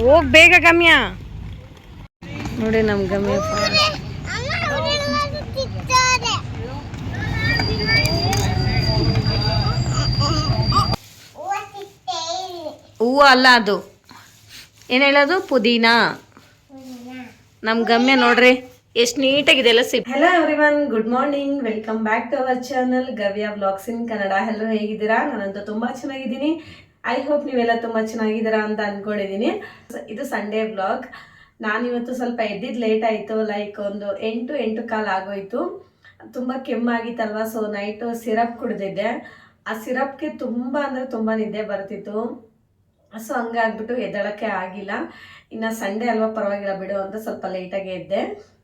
ಹೋಗ್ ಬೇಗ ಗಮ್ಯ. ನೋಡಿ ನಮ್ ಗಮ್ಯ. ಹೂವು ಅಲ್ಲ ಅದು. ಏನು ಹೇಳೋದು? ಪುದೀನ. ನಮ್ಮ ಗಮ್ಯ ನೋಡ್ರಿ. ಎಷ್ಟು ನೀಟಾಗಿದೆ ಎಲ್ಲ sip hello everyone good morning welcome back to our channel Gavya blogs in Kannada ಎಲ್ಲರೂ ಹೇಗಿದ್ದೀರಾ? ನಾನಂತೂ ತುಂಬಾ ಚೆನ್ನಾಗಿದ್ದೀನಿ. ಐ ಹೋಪ್ ನೀವೆಲ್ಲ ತುಂಬ ಚೆನ್ನಾಗಿದ್ದೀರಾ ಅಂತ ಅಂದ್ಕೊಂಡಿದ್ದೀನಿ ಇದು ಸಂಡೇ ಬ್ಲಾಗ್ ನಾನಿವತ್ತು ಸ್ವಲ್ಪ ಎದ್ದಿದ್ದು ಲೇಟ್ ಆಯಿತು ಲೈಕ್ ಒಂದು ಎಂಟು ಎಂಟು ಕಾಲು ಆಗೋಯಿತು. ತುಂಬ ಕೆಮ್ಮಾಗಿತ್ತಲ್ವ ಸೊ ನೈಟು ಸಿರಪ್ ಕುಡಿದಿದ್ದೆ. ಆ ಸಿರಪ್ಗೆ ತುಂಬ ಅಂದರೆ ತುಂಬ ನಿದ್ದೆ ಬರ್ತಿತ್ತು. ಸೊ ಹಂಗಾಗ್ಬಿಟ್ಟು ಎದ್ದಳಕ್ಕೆ ಆಗಿಲ್ಲ. ಇನ್ನು ಸಂಡೇ ಅಲ್ವಾ ಪರವಾಗಿಲ್ಲ ಬಿಡು ಅಂತ ಸ್ವಲ್ಪ ಲೇಟಾಗಿ ಎದ್ದೆ.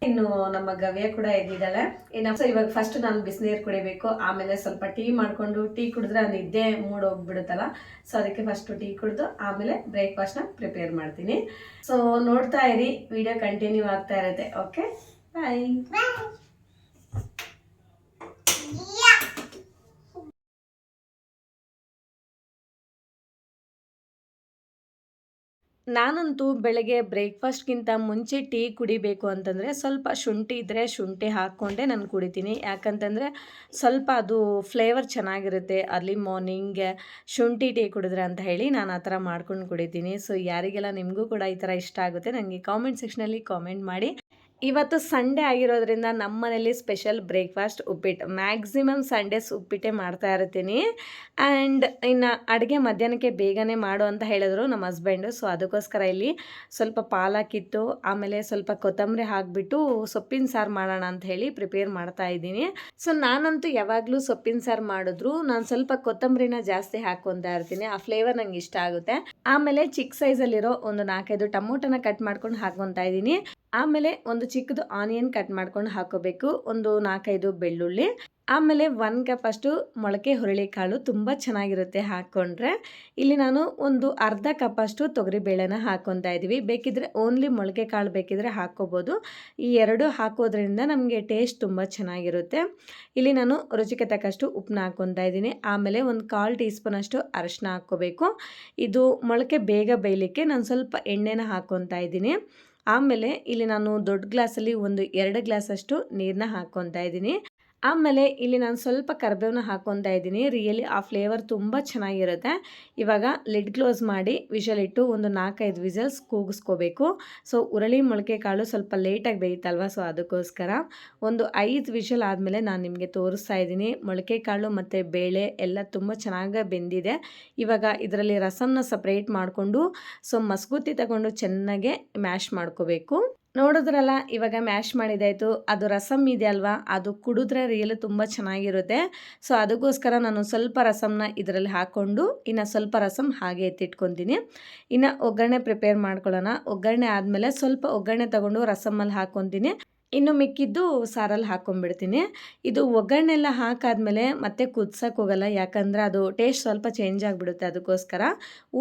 ಇನ್ನು ನಮ್ಮ ಗವ್ಯ ಕೂಡ ಎದ್ದಿದ್ದಾಳೆ. ಇನ್ನು ಸೊ ಇವಾಗ ಫಸ್ಟ್ ನಾನು ಬಿಸಿನೀರು ಕುಡಿಬೇಕು. ಆಮೇಲೆ ಸ್ವಲ್ಪ ಟೀ ಮಾಡಿಕೊಂಡು ಟೀ ಕುಡಿದ್ರೆ ನಿದ್ದೆ ಮೂಡ್ ಹೋಗ್ಬಿಡುತ್ತಲ್ಲ. ಸೊ ಅದಕ್ಕೆ ಫಸ್ಟ್ ಟೀ ಕುಡಿದು ಆಮೇಲೆ ಬ್ರೇಕ್ಫಾಸ್ಟ್ನ ಪ್ರಿಪೇರ್ ಮಾಡ್ತೀನಿ. ಸೊ ನೋಡ್ತಾ ಇರಿ ವಿಡಿಯೋ ಕಂಟಿನ್ಯೂ ಆಗ್ತಾ ಇರುತ್ತೆ. ಓಕೆ ಬಾಯ್ ನಾನಂತೂ ಬೆಳಗ್ಗೆ ಬ್ರೇಕ್ಫಾಸ್ಟ್ಗಿಂತ ಮುಂಚೆ ಟೀ ಕುಡಿಬೇಕು ಅಂತಂದರೆ ಸ್ವಲ್ಪ ಶುಂಠಿ ಇದ್ದರೆ ಶುಂಠಿ ಹಾಕ್ಕೊಂಡೇ ನಾನು ಕುಡಿತೀನಿ. ಯಾಕಂತಂದರೆ ಸ್ವಲ್ಪ ಅದು ಫ್ಲೇವರ್ ಚೆನ್ನಾಗಿರುತ್ತೆ. ಅರ್ಲಿ ಮಾರ್ನಿಂಗ್ ಶುಂಠಿ ಟೀ ಕುಡಿದ್ರೆ ಅಂತ ಹೇಳಿ ನಾನು ಆ ಥರ ಮಾಡ್ಕೊಂಡು ಕುಡಿತೀನಿ. ಸೊ ಯಾರಿಗೆಲ್ಲ ನಿಮಗೂ ಕೂಡ ಈ ಥರ ಇಷ್ಟ ಆಗುತ್ತೆ, ನನಗೆ ಕಾಮೆಂಟ್ ಸೆಕ್ಷನಲ್ಲಿ ಕಾಮೆಂಟ್ ಮಾಡಿ. ಇವತ್ತು ಸಂಡೇ ಆಗಿರೋದ್ರಿಂದ ನಮ್ಮ ಮನೇಲಿ ಸ್ಪೆಷಲ್ ಬ್ರೇಕ್ಫಾಸ್ಟ್ ಉಪ್ಪಿಟ್ಟು. ಮ್ಯಾಕ್ಸಿಮಮ್ ಸಂಡೇಸ್ ಉಪ್ಪಿಟ್ಟೆ ಮಾಡ್ತಾ ಇರ್ತೀನಿ. ಆ್ಯಂಡ್ ಇನ್ನು ಅಡುಗೆ ಮಧ್ಯಾಹ್ನಕ್ಕೆ ಬೇಗನೆ ಮಾಡು ಅಂತ ಹೇಳಿದ್ರು ನಮ್ಮ ಹಸ್ಬೆಂಡು. ಸೊ ಅದಕ್ಕೋಸ್ಕರ ಇಲ್ಲಿ ಸ್ವಲ್ಪ ಪಾಲಾಕಿತ್ತು ಆಮೇಲೆ ಸ್ವಲ್ಪ ಕೊತ್ತಂಬರಿ ಹಾಕಿಬಿಟ್ಟು ಸೊಪ್ಪಿನ ಸಾರು ಮಾಡೋಣ ಅಂತ ಹೇಳಿ ಪ್ರಿಪೇರ್ ಮಾಡ್ತಾ ಇದ್ದೀನಿ. ಸೊ ನಾನಂತೂ ಯಾವಾಗಲೂ ಸೊಪ್ಪಿನ ಸಾರು ಮಾಡಿದ್ರು ನಾನು ಸ್ವಲ್ಪ ಕೊತ್ತಂಬರಿನ ಜಾಸ್ತಿ ಹಾಕ್ಕೊತಾ ಇರ್ತೀನಿ. ಆ ಫ್ಲೇವರ್ ನಂಗೆ ಇಷ್ಟ ಆಗುತ್ತೆ. ಆಮೇಲೆ ಚಿಕ್ಕ ಸೈಜಲ್ಲಿರೋ ಒಂದು ನಾಲ್ಕೈದು ಟೊಮೊಟೊನ ಕಟ್ ಮಾಡ್ಕೊಂಡು ಹಾಕ್ಕೊತಾ ಇದ್ದೀನಿ. ಆಮೇಲೆ ಒಂದು ಚಿಕ್ಕದು ಆನಿಯನ್ ಕಟ್ ಮಾಡ್ಕೊಂಡು ಹಾಕೋಬೇಕು, ಒಂದು ನಾಲ್ಕೈದು ಬೆಳ್ಳುಳ್ಳಿ. ಆಮೇಲೆ ಒನ್ ಕಪ್ ಅಷ್ಟು ಮೊಳಕೆ ಹುರುಳಿಕಾಳು ತುಂಬ ಚೆನ್ನಾಗಿರುತ್ತೆ ಹಾಕ್ಕೊಂಡ್ರೆ ಇಲ್ಲಿ ನಾನು ಒಂದು ಅರ್ಧ ಕಪ್ ಅಷ್ಟು ತೊಗರಿಬೇಳೆನ ಹಾಕ್ಕೊತಾ ಇದ್ದೀವಿ ಬೇಕಿದ್ರೆ ಓನ್ಲಿ ಮೊಳಕೆ ಕಾಳು ಬೇಕಿದ್ರೆ ಹಾಕ್ಕೋಬೋದು ಈ ಎರಡು ಹಾಕೋದ್ರಿಂದ ನಮಗೆ ಟೇಸ್ಟ್ ತುಂಬ ಚೆನ್ನಾಗಿರುತ್ತೆ. ಇಲ್ಲಿ ನಾನು ರುಚಿಗೆ ತಕ್ಕಷ್ಟು ಉಪ್ಪನ್ನ ಹಾಕ್ಕೊತಾ ಇದ್ದೀನಿ ಆಮೇಲೆ ಒಂದು ಕಾಲು ಟೀ ಸ್ಪೂನ್ ಅಷ್ಟು ಅರಶಿನ ಹಾಕ್ಕೋಬೇಕು. ಇದು ಮೊಳಕೆ ಬೇಗ ಬೇಯಲಿಕ್ಕೆ ನಾನು ಸ್ವಲ್ಪ ಎಣ್ಣೆನ ಹಾಕ್ಕೊತಾ ಇದ್ದೀನಿ ಆಮೇಲೆ ಇಲ್ಲಿ ನಾನು ದೊಡ್ಡ ಗ್ಲಾಸಲ್ಲಿ ಒಂದು ಎರಡು ಗ್ಲಾಸಷ್ಟು ನೀರನ್ನ ಹಾಕ್ಕೊತಾ ಇದ್ದೀನಿ. ಆಮೇಲೆ ಇಲ್ಲಿ ನಾನು ಸ್ವಲ್ಪ ಕರ್ಬೇವನ್ನ ಹಾಕೊತಾ ಇದ್ದೀನಿ. ರಿಯಲಿ ಆ ಫ್ಲೇವರ್ ತುಂಬ ಚೆನ್ನಾಗಿರುತ್ತೆ. ಇವಾಗ ಲಿಡ್ ಕ್ಲೋಸ್ ಮಾಡಿ ವಿಷಲ್ ಇಟ್ಟು ಒಂದು ನಾಲ್ಕೈದು ವಿಸಲ್ಸ್ ಕೂಗಿಸ್ಕೋಬೇಕು. ಸೊ ಉರಳಿ ಮೊಳಕೆ ಕಾಳು ಸ್ವಲ್ಪ ಲೇಟಾಗಿ ಬೇಯುತ್ತಲ್ವ ಸೊ ಅದಕ್ಕೋಸ್ಕರ ಒಂದು ಐದು ವಿಷಲ್ ಆದಮೇಲೆ ನಾನು ನಿಮಗೆ ತೋರಿಸ್ತಾ ಇದ್ದೀನಿ. ಮೊಳಕೆ ಕಾಳು ಮತ್ತು ಬೇಳೆ ಎಲ್ಲ ತುಂಬ ಚೆನ್ನಾಗಿ ಬೆಂದಿದೆ. ಇವಾಗ ಇದರಲ್ಲಿ ರಸಮ್ನ ಸಪ್ರೇಟ್ ಮಾಡಿಕೊಂಡು ಸೊ ಮಸ್ಗುತ್ತಿ ತಗೊಂಡು ಚೆನ್ನಾಗೆ ಮ್ಯಾಶ್ ಮಾಡ್ಕೋಬೇಕು. ನೋಡಿದ್ರಲ್ಲ, ಇವಾಗ ಮ್ಯಾಶ್ ಮಾಡಿದಾಯಿತು. ಅದು ರಸಮ್ ಇದೆ ಅಲ್ವಾ ಅದು ಕುಡಿದ್ರೆ ರಿಯಲ್ ತುಂಬ ಚೆನ್ನಾಗಿರುತ್ತೆ. ಸೊ ಅದಕ್ಕೋಸ್ಕರ ನಾನು ಸ್ವಲ್ಪ ರಸಮ್ನ ಇದರಲ್ಲಿ ಹಾಕ್ಕೊಂಡು, ಇನ್ನು ಸ್ವಲ್ಪ ರಸಮ್ ಹಾಗೆ ಎತ್ತಿಟ್ಕೊತೀನಿ. ಇನ್ನು ಒಗ್ಗರಣೆ ಪ್ರಿಪೇರ್ ಮಾಡ್ಕೊಳ್ಳೋಣ. ಒಗ್ಗರಣೆ ಆದಮೇಲೆ ಸ್ವಲ್ಪ ಒಗ್ಗರಣೆ ತಗೊಂಡು ರಸಮಲ್ಲಿ ಹಾಕ್ಕೊತೀನಿ. ಇನ್ನು ಮಿಕ್ಕಿದ್ದು ಸಾರಲ್ಲಿ ಹಾಕ್ಕೊಂಬಿಡ್ತೀನಿ. ಇದು ಒಗ್ಗರಣೆಲ್ಲ ಹಾಕಾದ್ಮೇಲೆ ಮತ್ತೆ ಕುದ್ಸಕ್ಕೆ ಹೋಗಲ್ಲ. ಯಾಕಂದರೆ ಅದು ಟೇಸ್ಟ್ ಸ್ವಲ್ಪ ಚೇಂಜ್ ಆಗಿಬಿಡುತ್ತೆ ಅದಕ್ಕೋಸ್ಕರ.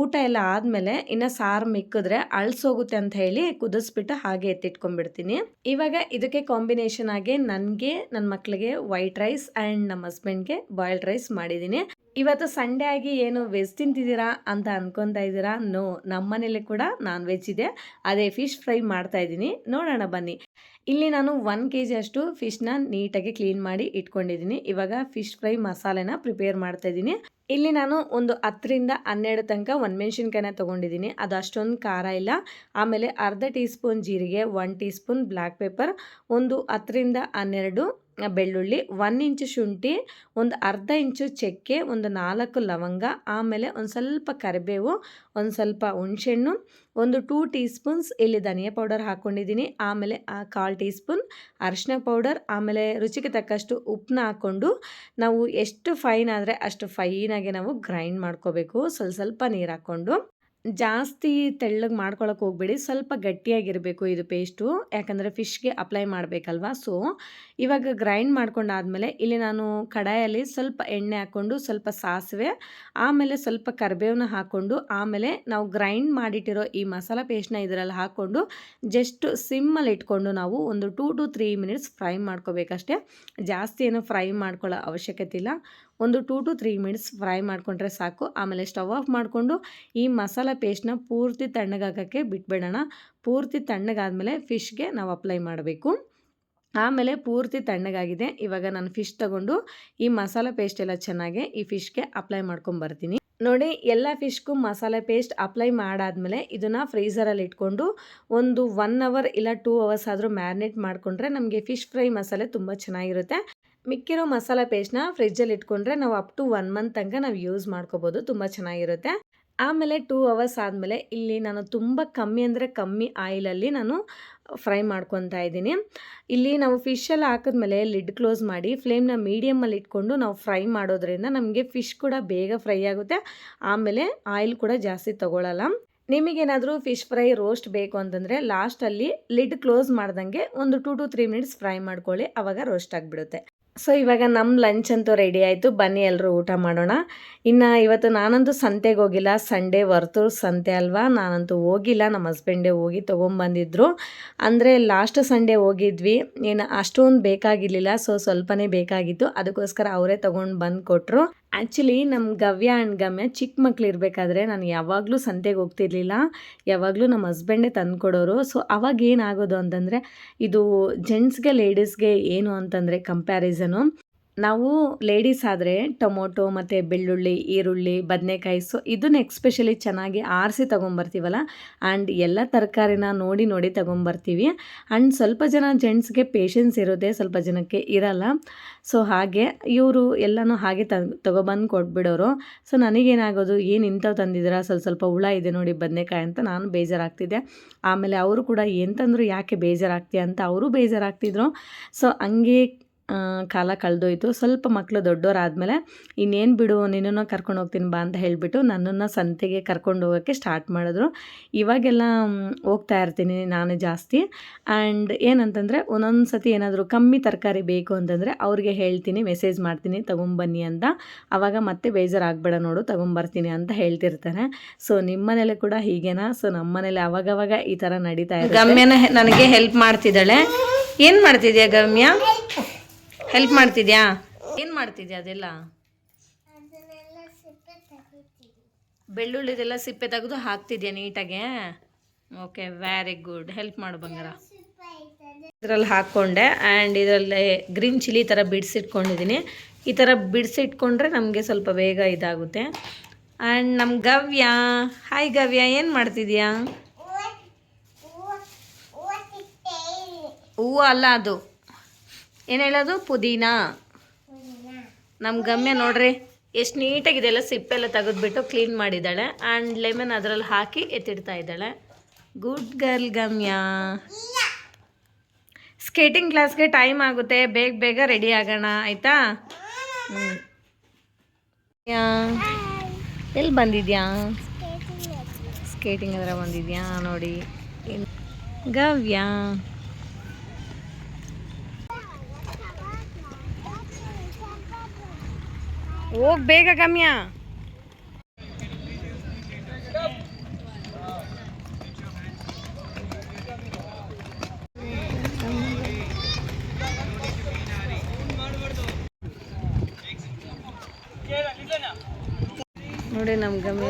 ಊಟ ಎಲ್ಲ ಆದಮೇಲೆ ಇನ್ನು ಸಾರು ಮಿಕ್ಕಿದ್ರೆ ಅಳ್ಸೋಗುತ್ತೆ ಅಂತ ಹೇಳಿ ಕುದಿಸ್ಬಿಟ್ಟು ಹಾಗೆ ಎತ್ತಿಟ್ಕೊಂಡ್ಬಿಡ್ತೀನಿ ಇವಾಗ ಇದಕ್ಕೆ ಕಾಂಬಿನೇಷನ್ ಆಗಿ ನನಗೆ ನನ್ನ ಮಕ್ಕಳಿಗೆ ವೈಟ್ ರೈಸ್ ಆ್ಯಂಡ್ ನಮ್ಮ ಹಸ್ಬೆಂಡ್ಗೆ ಬಾಯ್ಲ್ಡ್ ರೈಸ್ ಮಾಡಿದ್ದೀನಿ. ಇವತ್ತು ಸಂಡೇ ಆಗಿ ಏನು ವೆಜ್ ತಿಂತಿದ್ದೀರಾ ಅಂತ ಅಂದ್ಕೊತಾ ಇದ್ದೀರಾ? ನೋ ನಮ್ಮ ಮನೇಲಿ ಕೂಡ ನಾನ್ ವೆಜ್ ಇದೆ. ಅದೇ ಫಿಶ್ ಫ್ರೈ ಮಾಡ್ತಾ ಇದ್ದೀನಿ. ನೋಡೋಣ ಬನ್ನಿ. ಇಲ್ಲಿ ನಾನು ಒನ್ ಕೆ ಜಿ ಅಷ್ಟು ಫಿಶ್ನ ನೀಟಾಗಿ ಕ್ಲೀನ್ ಮಾಡಿ ಇಟ್ಕೊಂಡಿದ್ದೀನಿ. ಇವಾಗ ಫಿಶ್ ಫ್ರೈ ಮಸಾಲೆನ ಪ್ರಿಪೇರ್ ಮಾಡ್ತಾ ಇದ್ದೀನಿ. ಇಲ್ಲಿ ನಾನು ಒಂದು ಹತ್ತರಿಂದ ಹನ್ನೆರಡು ತನಕ ಒಣಮೆಣ್ಸಿನ್ಕಾಯಿನ ತೊಗೊಂಡಿದ್ದೀನಿ. ಅದು ಅಷ್ಟೊಂದು ಖಾರ ಇಲ್ಲ. ಆಮೇಲೆ ಅರ್ಧ ಟೀ ಸ್ಪೂನ್ ಜೀರಿಗೆ one teaspoon black pepper ಒಂದು ಹತ್ತರಿಂದ ಹನ್ನೆರಡು ಬೆಳ್ಳುಳ್ಳಿ ಒನ್ ಇಂಚು ಶುಂಠಿ, ಒಂದು ಅರ್ಧ ಇಂಚು ಚಕ್ಕೆ, ಒಂದು ನಾಲ್ಕು ಲವಂಗ, ಆಮೇಲೆ ಒಂದು ಸ್ವಲ್ಪ ಕರಿಬೇವು, ಒಂದು ಸ್ವಲ್ಪ ಹುಣಸೆಹಣ್ಣು, ಒಂದು ಟೂ ಟೀ ಸ್ಪೂನ್ಸ್ ಇಲ್ಲಿ ಧನಿಯಾ ಪೌಡರ್ ಹಾಕ್ಕೊಂಡಿದ್ದೀನಿ ಆಮೇಲೆ ಕಾಲು ಟೀ ಸ್ಪೂನ್ ಅರಿಶಿನ ಪೌಡರ್ ಆಮೇಲೆ ರುಚಿಗೆ ತಕ್ಕಷ್ಟು ಉಪ್ಪನ್ನ ಹಾಕ್ಕೊಂಡು ನಾವು ಎಷ್ಟು ಫೈನ್ ಆದರೆ ಅಷ್ಟು ಫೈನಾಗೆ ನಾವು ಗ್ರೈಂಡ್ ಮಾಡ್ಕೋಬೇಕು. ಸ್ವಲ್ಪ ಸ್ವಲ್ಪ ನೀರು ಹಾಕ್ಕೊಂಡು. ಜಾಸ್ತಿ ತೆಳ್ಳಗೆ ಮಾಡ್ಕೊಳಕ್ಕೆ ಹೋಗ್ಬೇಡಿ, ಸ್ವಲ್ಪ ಗಟ್ಟಿಯಾಗಿರಬೇಕು ಇದು ಪೇಸ್ಟು. ಯಾಕಂದರೆ ಫಿಶ್ಗೆ ಅಪ್ಲೈ ಮಾಡಬೇಕಲ್ವಾ? ಸೊ, ಇವಾಗ ಗ್ರೈಂಡ್ ಮಾಡ್ಕೊಂಡಾದಮೇಲೆ ಇಲ್ಲಿ ನಾನು ಕಡಾಯಲ್ಲಿ ಸ್ವಲ್ಪ ಎಣ್ಣೆ ಹಾಕ್ಕೊಂಡು ಸ್ವಲ್ಪ ಸಾಸಿವೆ, ಆಮೇಲೆ ಸ್ವಲ್ಪ ಕರಿಬೇವನ್ನ ಹಾಕ್ಕೊಂಡು ಆಮೇಲೆ ನಾವು ಗ್ರೈಂಡ್ ಮಾಡಿಟ್ಟಿರೋ ಈ ಮಸಾಲ ಪೇಸ್ಟ್ನ ಇದರಲ್ಲಿ ಹಾಕ್ಕೊಂಡು ಜಸ್ಟ್ ಸಿಮ್ಮಲ್ಲಿ ಇಟ್ಕೊಂಡು ನಾವು ಒಂದು two to three minutes fry ಮಾಡ್ಕೋಬೇಕಷ್ಟೇ. ಜಾಸ್ತಿ ಏನು ಫ್ರೈ ಮಾಡ್ಕೊಳ್ಳೋ ಅವಶ್ಯಕತೆ ಇಲ್ಲ. ಒಂದು two to three minutes fry ಮಾಡಿಕೊಂಡ್ರೆ ಸಾಕು. ಆಮೇಲೆ ಸ್ಟವ್ ಆಫ್ ಮಾಡಿಕೊಂಡು ಈ ಮಸಾಲ ಪೇಸ್ಟ್ನ ಪೂರ್ತಿ ತಣ್ಣಗಾಗೋಕ್ಕೆ ಬಿಟ್ಬಿಡೋಣ. ಪೂರ್ತಿ ತಣ್ಣಗಾದಮೇಲೆ ಫಿಶ್ಗೆ ನಾವು ಅಪ್ಲೈ ಮಾಡಬೇಕು. ಆಮೇಲೆ ಪೂರ್ತಿ ತಣ್ಣಗಾಗಿದೆ. ಇವಾಗ ನಾನು ಫಿಶ್ ತಗೊಂಡು ಈ ಮಸಾಲೆ ಪೇಸ್ಟ್ ಎಲ್ಲ ಚೆನ್ನಾಗಿ ಈ ಫಿಶ್ಗೆ ಅಪ್ಲೈ ಮಾಡ್ಕೊಂಬರ್ತೀನಿ ನೋಡಿ, ಎಲ್ಲ ಫಿಶ್ಗೂ ಮಸಾಲೆ ಪೇಸ್ಟ್ ಅಪ್ಲೈ ಮಾಡಾದಮೇಲೆ ಇದನ್ನು ಫ್ರೀಸರಲ್ಲಿ ಇಟ್ಕೊಂಡು ಒಂದು ಒನ್ ಅವರ್ ಇಲ್ಲ ಟೂ ಅವರ್ಸ್ ಆದರೂ ಮ್ಯಾರಿನೇಟ್ ಮಾಡಿಕೊಂಡ್ರೆ ನಮಗೆ ಫಿಶ್ ಫ್ರೈ ಮಸಾಲೆ ತುಂಬ ಚೆನ್ನಾಗಿರುತ್ತೆ. ಮಿಕ್ಕಿರೋ ಮಸಾಲ ಪೇಸ್ಟ್ನ ಫ್ರಿಜ್ಜಲ್ಲಿ ಇಟ್ಕೊಂಡ್ರೆ ನಾವು ಅಪ್ ಟು ಒನ್ ಮಂತ್ ತನಕ ನಾವು ಯೂಸ್ ಮಾಡ್ಕೋಬೋದು. ತುಂಬ ಚೆನ್ನಾಗಿರುತ್ತೆ. ಆಮೇಲೆ ಟೂ ಅವರ್ಸ್ ಆದಮೇಲೆ ಇಲ್ಲಿ ನಾನು ತುಂಬ ಕಮ್ಮಿ ಅಂದರೆ ಕಮ್ಮಿ ಆಯಿಲಲ್ಲಿ ನಾನು ಫ್ರೈ ಮಾಡ್ಕೊತಾ ಇದ್ದೀನಿ. ಇಲ್ಲಿ ನಾವು ಫಿಶೆಲ್ಲ ಹಾಕಿದ್ಮೇಲೆ ಲಿಡ್ ಕ್ಲೋಸ್ ಮಾಡಿ ಫ್ಲೇಮ್ನ ಮೀಡಿಯಮಲ್ಲಿ ಇಟ್ಕೊಂಡು ನಾವು ಫ್ರೈ ಮಾಡೋದ್ರಿಂದ ನಮಗೆ ಫಿಶ್ ಕೂಡ ಬೇಗ ಫ್ರೈ ಆಗುತ್ತೆ. ಆಮೇಲೆ ಆಯಿಲ್ ಕೂಡ ಜಾಸ್ತಿ ತಗೊಳ್ಳಲ್ಲ ನಿಮಗೇನಾದರೂ ಫಿಶ್ ಫ್ರೈ ರೋಸ್ಟ್ ಬೇಕು ಅಂತಂದರೆ ಲಾಸ್ಟಲ್ಲಿ ಲಿಡ್ ಕ್ಲೋಸ್ ಮಾಡ್ದಂಗೆ ಒಂದು two to three minutes fry ಮಾಡ್ಕೊಳ್ಳಿ. ಆವಾಗ ರೋಸ್ಟ್ ಆಗಿಬಿಡುತ್ತೆ. ಸೊ, ಇವಾಗ ನಮ್ಮ ಲಂಚ್ ಅಂತೂ ರೆಡಿ ಆಯಿತು. ಬನ್ನಿ ಎಲ್ಲರೂ ಊಟ ಮಾಡೋಣ. ಇನ್ನು ಇವತ್ತು ನಾನಂತೂ ಸಂತೆಗೆ ಹೋಗಿಲ್ಲ. ಸಂಡೇ ವರ್ತು ಸಂತೆ ಅಲ್ವಾ? ನಾನಂತೂ ಹೋಗಿಲ್ಲ. ನಮ್ಮ ಹಸ್ಬೆಂಡೇ ಹೋಗಿ ತೊಗೊಂಬಂದಿದ್ರು. ಅಂದರೆ ಲಾಸ್ಟ್ ಸಂಡೇ ಹೋಗಿದ್ವಿ. ಏನು ಅಷ್ಟೊಂದು ಬೇಕಾಗಿರಲಿಲ್ಲ. ಸೊ, ಸ್ವಲ್ಪನೇ ಬೇಕಾಗಿತ್ತು. ಅದಕ್ಕೋಸ್ಕರ ಅವರೇ ತೊಗೊಂಡು ಬಂದು ಕೊಟ್ಟರು ಆ್ಯಕ್ಚುಲಿ ನಮ್ಮ ಗವ್ಯ ಆ್ಯಂಡ್ ಗಮ್ಯ ಚಿಕ್ಕ ಮಕ್ಳು ಇರಬೇಕಾದ್ರೆ ನಾನು ಯಾವಾಗಲೂ ಸಂತೆಗೆ ಹೋಗ್ತಿರ್ಲಿಲ್ಲ. ಯಾವಾಗಲೂ ನಮ್ಮ ಹಸ್ಬೆಂಡೇ ತಂದು ಕೊಡೋರು ಸೊ ಅವಾಗ ಏನಾಗೋದು ಅಂತಂದರೆ, ಇದು ಜೆಂಟ್ಸ್ಗೆ ಲೇಡೀಸ್ಗೆ ಏನು ಅಂತಂದರೆ ಕಂಪ್ಯಾರಿಸನು ನಾವು ಲೇಡೀಸ್ ಆದರೆ ಟೊಮೊಟೊ ಮತ್ತು ಬೆಳ್ಳುಳ್ಳಿ, ಈರುಳ್ಳಿ, ಬದನೆಕಾಯಿ ಸೊ ಇದನ್ನ ಎಕ್ಸ್ಪೆಷಲಿ ಚೆನ್ನಾಗಿ ಆರಿಸಿ ತೊಗೊಂಬರ್ತೀವಲ್ಲ ಆ್ಯಂಡ್ ಎಲ್ಲ ತರಕಾರಿನ ನೋಡಿ ನೋಡಿ ತೊಗೊಂಬರ್ತೀವಿ. ಆ್ಯಂಡ್ ಸ್ವಲ್ಪ ಜನ ಜೆಂಟ್ಸ್ಗೆ ಪೇಷನ್ಸ್ ಇರುತ್ತೆ ಸ್ವಲ್ಪ ಜನಕ್ಕೆ ಇರಲ್ಲ. ಸೊ ಹಾಗೆ ಇವರು ಎಲ್ಲನೂ ಹಾಗೆ ತ, ತೊಗೊಬಂದು ಕೊಟ್ಬಿಡೋರು. ಸೊ ನನಗೇನಾಗೋದು, ಏನು ಇಂಥವು ತಂದಿದ್ದೀರಾ? ಸ್ವಲ್ಪ ಸ್ವಲ್ಪ ಹುಳ ಇದೆ ನೋಡಿ ಬದನೆಕಾಯಿ ಅಂತ ನಾನು ಬೇಜಾರಾಗ್ತಿದ್ದೆ. ಆಮೇಲೆ ಅವರು ಕೂಡ ಎಂತಂದ್ರು ಯಾಕೆ ಬೇಜಾರಾಗ್ತೀಯ? ಅಂತ ಅವರು ಬೇಜಾರಾಗ್ತಿದ್ರು. ಸೊ ಹಂಗೆ ಕಾಲ ಕಳೆದೋಯ್ತು. ಸ್ವಲ್ಪ ಮಕ್ಕಳು ದೊಡ್ಡವರಾದಮೇಲೆ ಇನ್ನೇನು ಬಿಡು, ನಿನ್ನನ್ನು ಕರ್ಕೊಂಡು ಹೋಗ್ತೀನಿ ಬಾ ಅಂತ ಹೇಳಿಬಿಟ್ಟು ನನ್ನನ್ನು ಸಂತೆಗೆ ಕರ್ಕೊಂಡು ಹೋಗೋಕ್ಕೆ ಸ್ಟಾರ್ಟ್ ಮಾಡಿದ್ರು. ಇವಾಗೆಲ್ಲ ಹೋಗ್ತಾ ಇರ್ತೀನಿ ನಾನು ಜಾಸ್ತಿ. ಆ್ಯಂಡ್ ಏನಂತಂದರೆ ಒಂದೊಂದು ಸತಿ ಏನಾದರೂ ಕಮ್ಮಿ ತರಕಾರಿ ಬೇಕು ಅಂತಂದರೆ ಅವ್ರಿಗೆ ಹೇಳ್ತೀನಿ, ಮೆಸೇಜ್ ಮಾಡ್ತೀನಿ, ತೊಗೊಂಬನ್ನಿ ಅಂತ. ಆವಾಗ ಮತ್ತೆ ಬೇಜಾರಾಗಬೇಡ ನೋಡು, ತೊಗೊಂಬರ್ತೀನಿ ಅಂತ ಹೇಳ್ತಿರ್ತಾರೆ. ಸೊ ನಿಮ್ಮ ಮನೇಲಿ ಕೂಡ ಹೀಗೇನಾ? ಸೊ ನಮ್ಮ ಮನೇಲಿ ಅವಾಗವಾಗ ಈ ಥರ ನಡೀತಾ ಇದೆ ಗಮ್ಯನ ನನಗೆ ಹೆಲ್ಪ್ ಮಾಡ್ತಿದ್ದಾಳೆ. ಏನು ಮಾಡ್ತಿದ್ಯಾ ಗಮ್ಯ? ಹೆಲ್ಪ್ ಮಾಡ್ತಿದ್ಯಾ? ಏನು ಮಾಡ್ತಿದ್ಯಾ ಅದೆಲ್ಲ? ಬೆಳ್ಳುಳ್ಳಿದೆಲ್ಲ ಸಿಪ್ಪೆ ತೆಗೆದು ಹಾಕ್ತಿದ್ಯಾ ನೀಟಾಗೆ? ಓಕೆ ವೆರಿ ಗುಡ್ ಹೆಲ್ಪ್ ಮಾಡು ಬಂಗಾರ. ಇದರಲ್ಲಿ ಹಾಕ್ಕೊಂಡೆ. ಆ್ಯಂಡ್ ಇದರಲ್ಲಿ ಗ್ರೀನ್ ಚಿಲ್ಲಿ ಥರ ಬಿಡಿಸಿಟ್ಕೊಂಡಿದ್ದೀನಿ. ಈ ಥರ ಬಿಡಿಸಿಟ್ಕೊಂಡ್ರೆ ನಮಗೆ ಸ್ವಲ್ಪ ಬೇಗ ಇದಾಗುತ್ತೆ. ಆ್ಯಂಡ್ ನಮ್ಮ ಗವ್ಯ. ಹಾಯ್ ಗವ್ಯ. ಏನು ಮಾಡ್ತಿದ್ಯಾ? ಹೂವು ಅಲ್ಲ ಅದು. ಏನು ಹೇಳೋದು? ಪುದೀನ. ನಮ್ಮ ಗಮ್ಯ ನೋಡ್ರಿ. ಎಷ್ಟು ನೀಟಾಗಿದೆ ಎಲ್ಲ ಸಿಪ್ಪೆಲ್ಲ ತೆಗೆದ್ಬಿಟ್ಟು ಕ್ಲೀನ್ ಮಾಡಿದ್ದಾಳೆ. ಆ್ಯಂಡ್ ಲೆಮನ್ ಅದರಲ್ಲಿ ಹಾಕಿ ಎತ್ತಿಡ್ತಾ ಇದ್ದಾಳೆ. Good girl Gamya. ಸ್ಕೇಟಿಂಗ್ ಕ್ಲಾಸ್ಗೆ ಟೈಮ್ ಆಗುತ್ತೆ. ಬೇಗ ಬೇಗ ರೆಡಿ ಆಗೋಣ. ಆಯಿತಾ? ಹ್ಞೂ ಎಲ್ಲಿ ಬಂದಿದ್ಯಾ? ಸ್ಕೇಟಿಂಗ್ ಹತ್ರ ಬಂದಿದ್ಯಾ? ನೋಡಿ. ಗವ್ಯ. ಹೋಗ್ ಬೇಗ ಗಮ್ಯ. ನೋಡಿ ನಮ್ಮ ಗಮ್ಯ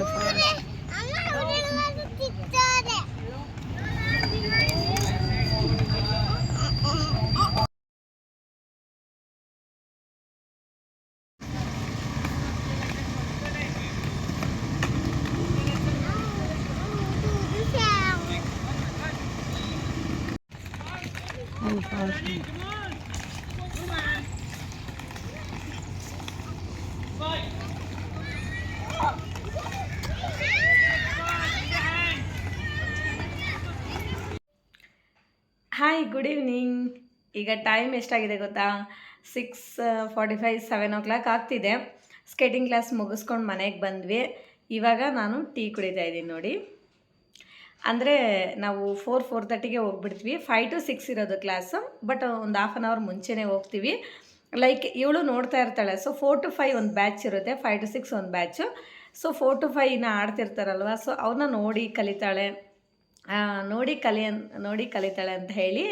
ಹಾಯ್ ಗುಡ್ ಈವ್ನಿಂಗ್ ಈಗ ಟೈಮ್ ಎಷ್ಟಾಗಿದೆ ಗೊತ್ತಾ? Six forty five seven o'clock ಆಗ್ತಿದೆ. ಸ್ಕೇಟಿಂಗ್ ಕ್ಲಾಸ್ ಮುಗಿಸ್ಕೊಂಡು ಮನೆಗೆ ಬಂದ್ವಿ. ಇವಾಗ ನಾನು ಟೀ ಕುಡಿತಾ ಇದ್ದೀನಿ ನೋಡಿ. ಅಂದರೆ ನಾವು ಫೋರ್ ಫೋರ್ ತರ್ಟಿಗೆ ಹೋಗ್ಬಿಡ್ತೀವಿ. ಫೈವ್ ಟು ಸಿಕ್ಸ್ ಇರೋದು ಕ್ಲಾಸು ಬಟ್ ಒಂದು ಹಾಫ್ ಆನ್ ಅವರ್ ಮುಂಚೆನೇ ಹೋಗ್ತೀವಿ. ಲೈಕ್ ಇವಳು ನೋಡ್ತಾ ಇರ್ತಾಳೆ. ಸೊ ಫೋರ್ ಟು ಫೈವ್ ಒಂದು ಬ್ಯಾಚ್ ಇರುತ್ತೆ. ಫೈವ್ ಟು ಸಿಕ್ಸ್ ಒಂದು ಬ್ಯಾಚು ಸೊ ಫೋರ್ ಟು ಫೈವ್ನ ಆಡ್ತಿರ್ತಾರಲ್ವ? ಸೊ ಅವ್ರನ್ನ ನೋಡಿ ಕಲಿತಾಳೆ. ನೋಡಿ ಕಲಿ ನೋಡಿ ಕಲಿತಾಳೆ ಅಂತ ಹೇಳಿ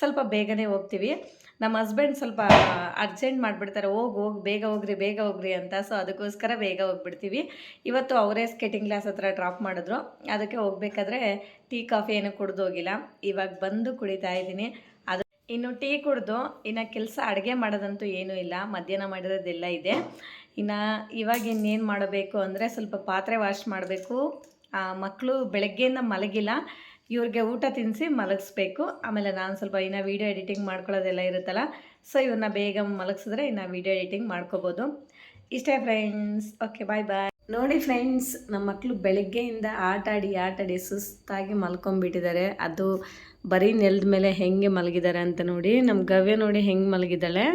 ಸ್ವಲ್ಪ ಬೇಗನೆ ಹೋಗ್ತೀವಿ. ನಮ್ಮ ಹಸ್ಬೆಂಡ್ ಸ್ವಲ್ಪ ಅರ್ಜೆಂಟ್ ಮಾಡಿಬಿಡ್ತಾರೆ, ಹೋಗಿ ಹೋಗಿ, ಬೇಗ ಹೋಗ್ರಿ ಬೇಗ ಹೋಗ್ರಿ ಅಂತ. ಸೊ ಅದಕ್ಕೋಸ್ಕರ ಬೇಗ ಹೋಗ್ಬಿಡ್ತೀವಿ. ಇವತ್ತು ಅವರೇ ಸ್ಕೇಟಿಂಗ್ ಕ್ಲಾಸ್ ಹತ್ರ ಡ್ರಾಪ್ ಮಾಡಿದ್ರು. ಅದಕ್ಕೆ ಹೋಗ್ಬೇಕಾದ್ರೆ ಟೀ, ಕಾಫಿ ಏನು ಕುಡ್ದು ಹೋಗಿಲ್ಲ. ಇವಾಗ ಬಂದು ಕುಡಿತಾ ಇದ್ದೀನಿ. ಅದು ಇನ್ನು ಟೀ ಕುಡ್ದು, ಇನ್ನು ಕೆಲಸ ಅಡುಗೆ ಮಾಡೋದಂತೂ ಏನೂ ಇಲ್ಲ. ಮಧ್ಯಾಹ್ನ ಮಾಡಿರೋದೆಲ್ಲ ಇದೆ. ಇನ್ನು ಇವಾಗ ಇನ್ನೇನು ಮಾಡಬೇಕು ಅಂದರೆ ಸ್ವಲ್ಪ ಪಾತ್ರೆ ವಾಶ್ ಮಾಡಬೇಕು. ಮಕ್ಕಳು ಬೆಳಗ್ಗೆಯಿಂದ ಮಲಗಿಲ್ಲ. ಇವ್ರಿಗೆ ಊಟ ತಿನ್ನಿಸಿ ಮಲಗಿಸ್ಬೇಕು. ಆಮೇಲೆ ನಾನು ಸ್ವಲ್ಪ ಇನ್ನು ವೀಡಿಯೋ ಎಡಿಟಿಂಗ್ ಮಾಡ್ಕೊಳ್ಳೋದೆಲ್ಲ ಇರುತ್ತಲ್ಲ ಸೊ ಇವನ್ನ ಬೇಗ ಮಲಗಿಸಿದ್ರೆ ಇನ್ನು ವೀಡಿಯೋ ಎಡಿಟಿಂಗ್ ಮಾಡ್ಕೋಬೋದು. ಇಷ್ಟೇ ಫ್ರೆಂಡ್ಸ್ ಓಕೆ ಬಾಯ್ ಬಾಯ್ ನೋಡಿ ಫ್ರೆಂಡ್ಸ್ ನಮ್ಮ ಮಕ್ಕಳು ಬೆಳಗ್ಗೆಯಿಂದ ಆಟಾಡಿ ಆಟಾಡಿ ಸುಸ್ತಾಗಿ ಮಲ್ಕೊಂಡ್ಬಿಟ್ಟಿದ್ದಾರೆ. ಅದು ಬರೀ ನೆಲದ ಮೇಲೆ ಹೆಂಗೆ ಮಲಗಿದ್ದಾರೆ ಅಂತ ನೋಡಿ ನಮ್ಮ ಗವ್ಯ ನೋಡಿ ಹೆಂಗೆ ಮಲಗಿದ್ದಾಳೆ.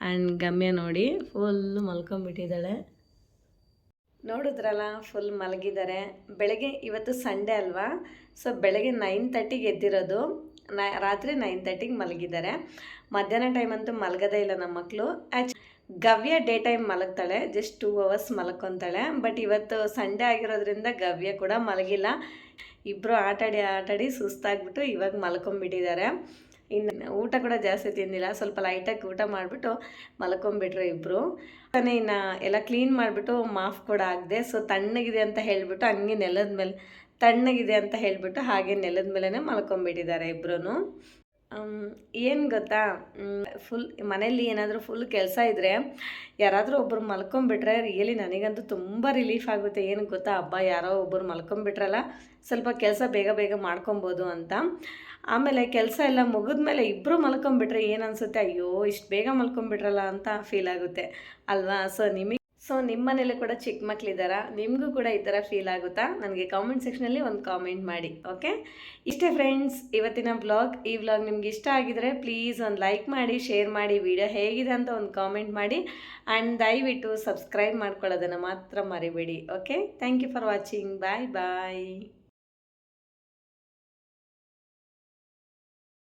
ಆ್ಯಂಡ್ ಗಮ್ಯ ನೋಡಿ ಫುಲ್ಲು ಮಲ್ಕೊಂಡ್ಬಿಟ್ಟಿದ್ದಾಳೆ. ನೋಡಿದ್ರಲ್ಲ ಫುಲ್ ಮಲಗಿದ್ದಾರೆ ಬೆಳಗ್ಗೆ ಇವತ್ತು ಸಂಡೇ ಅಲ್ವಾ? ಸೊ ಬೆಳಗ್ಗೆ ನೈನ್ ತರ್ಟಿಗೆ ಎದ್ದಿರೋದು. ನೈ, ರಾತ್ರಿ ನೈನ್ ತರ್ಟಿಗೆ ಮಲಗಿದ್ದಾರೆ ಮಧ್ಯಾಹ್ನ ಟೈಮ್ ಅಂತೂ ಮಲಗದೇ ಇಲ್ಲ ನಮ್ಮ ಮಕ್ಕಳು ಆ್ಯಕ್ಚು ಗವ್ಯ ಡೇ ಟೈಮ್ ಮಲಗ್ತಾಳೆ. ಜಸ್ಟ್ ಟೂ ಅವರ್ಸ್ ಮಲ್ಕೊತಾಳೆ. ಬಟ್ ಇವತ್ತು ಸಂಡೇ ಆಗಿರೋದ್ರಿಂದ ಗವ್ಯ ಕೂಡ ಮಲಗಿಲ್ಲ. ಇಬ್ಬರು ಆಟಾಡಿ ಆಟಾಡಿ ಸುಸ್ತಾಗ್ಬಿಟ್ಟು ಇವಾಗ ಮಲ್ಕೊಂಬಿಟ್ಟಿದ್ದಾರೆ. ಇನ್ನು ಊಟ ಕೂಡ ಜಾಸ್ತಿ ತಿಂದಿಲ್ಲ, ಸ್ವಲ್ಪ ಲೈಟಾಗಿ ಊಟ ಮಾಡಿಬಿಟ್ಟು ಮಲ್ಕೊಂಬಿಟ್ರು ಇಬ್ಬರು ಇನ್ನು ಎಲ್ಲ ಕ್ಲೀನ್ ಮಾಡಿಬಿಟ್ಟು ಮಾಫ್ ಕೂಡ ಆಗದೆ ಸೊ ತಣ್ಣಗಿದೆ ಅಂತ ಹೇಳಿಬಿಟ್ಟು ಹಂಗೆ ನೆಲದ ಮೇಲೆ, ತಣ್ಣಗಿದೆ ಅಂತ ಹೇಳಿಬಿಟ್ಟು ಹಾಗೆ ನೆಲದ ಮೇಲೇ ಮಲ್ಕೊಂಬಿಟ್ಟಿದ್ದಾರೆ ಇಬ್ಬರೂ ಏನು ಗೊತ್ತಾ? ಫುಲ್ ಮನೇಲಿ ಏನಾದರೂ ಫುಲ್ ಕೆಲಸ ಇದ್ದರೆ ಯಾರಾದರೂ ಒಬ್ಬರು ಮಲ್ಕೊಂಬಿಟ್ರೆ ರಿಯಲಿ ನನಗಂತೂ ತುಂಬ ರಿಲೀಫ್ ಆಗುತ್ತೆ. ಏನು ಗೊತ್ತಾ? ಹಬ್ಬ ಯಾರೋ ಒಬ್ಬರು ಮಲ್ಕೊಂಬಿಟ್ರಲ್ಲ, ಸ್ವಲ್ಪ ಕೆಲಸ ಬೇಗ ಬೇಗ ಮಾಡ್ಕೊಬೋದು ಅಂತ. ಆಮೇಲೆ ಕೆಲಸ ಎಲ್ಲ ಮುಗಿದ್ಮೇಲೆ ಇಬ್ಬರು ಮಲ್ಕೊಂಬಿಟ್ರೆ ಏನು ಅನಿಸುತ್ತೆ ಅಯ್ಯೋ, ಇಷ್ಟು ಬೇಗ ಮಲ್ಕೊಂಬಿಟ್ರಲ್ಲ ಅಂತ ಫೀಲ್ ಆಗುತ್ತೆ. ಅಲ್ವಾ? ಸೊ ನಿಮಗೆ ಸೊ ನಿಮ್ಮ ಮನೇಲಿ ಕೂಡ ಚಿಕ್ಕ ಮಕ್ಕಳಿದ್ದಾರಾ ನಿಮಗೂ ಕೂಡ ಈ ಥರ ಫೀಲ್ ಆಗುತ್ತಾ? ನನಗೆ ಕಾಮೆಂಟ್ ಸೆಕ್ಷನಲ್ಲಿ ಒಂದು ಕಾಮೆಂಟ್ ಮಾಡಿ ಓಕೆ ಇಷ್ಟೇ ಫ್ರೆಂಡ್ಸ್ ಇವತ್ತಿನ ಬ್ಲಾಗ್ ಈ ವ್ಲಾಗ್ ನಿಮ್ಗೆ ಇಷ್ಟ ಆಗಿದರೆ ಪ್ಲೀಸ್ ಒಂದು ಲೈಕ್ ಮಾಡಿ ಶೇರ್ ಮಾಡಿ ವಿಡಿಯೋ ಹೇಗಿದೆ ಅಂತ ಒಂದು ಕಾಮೆಂಟ್ ಮಾಡಿ. ಆ್ಯಂಡ್ ದಯವಿಟ್ಟು ಸಬ್ಸ್ಕ್ರೈಬ್ ಮಾಡ್ಕೊಳ್ಳೋದನ್ನು ಮಾತ್ರ ಮರಿಬೇಡಿ okay thank you for watching bye bye